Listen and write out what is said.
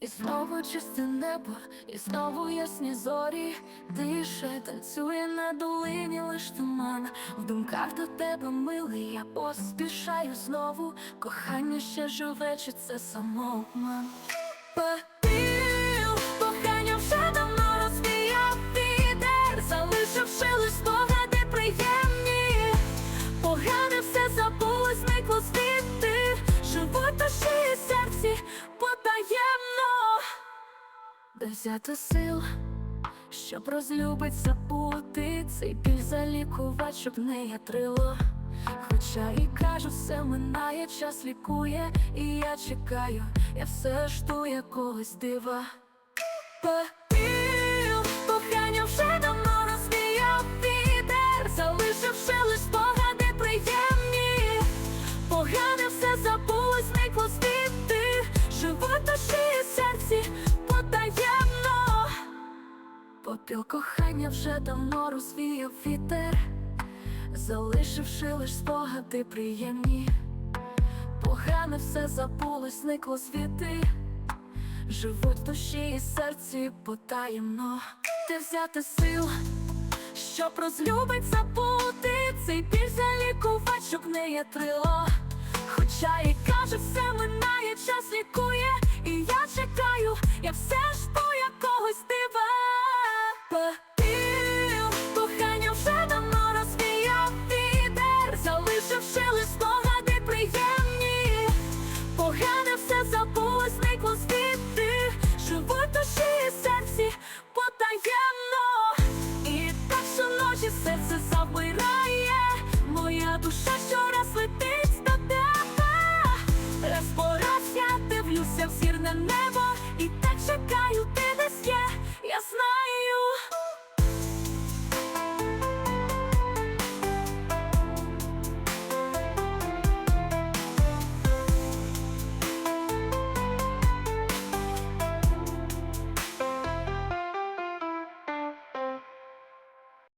І знову чисте небо, і знову ясні зорі. Дише, танцює на долині лиш туман. В думках до тебе милий, я поспішаю знову. Кохання ще живе, чи це самообман Взяти сил, щоб розлюбить забути. Цей біль залікувати, щоб не ятрило Хоча і кажу, все минає, час лікує, і я чекаю, я все жду якогось дива Попіл кохання вже давно розвіяв вітер Залишивши лиш спогади приємні. Погане все забулось, зникло звідти. Живуть в душі і серці потаємно. Де взяти сил, щоб розлюбить забути? Цей біль залікувати, щоб не ятрило Хоча і каже, все минає, час лікує. І я чекаю, я все жду якогось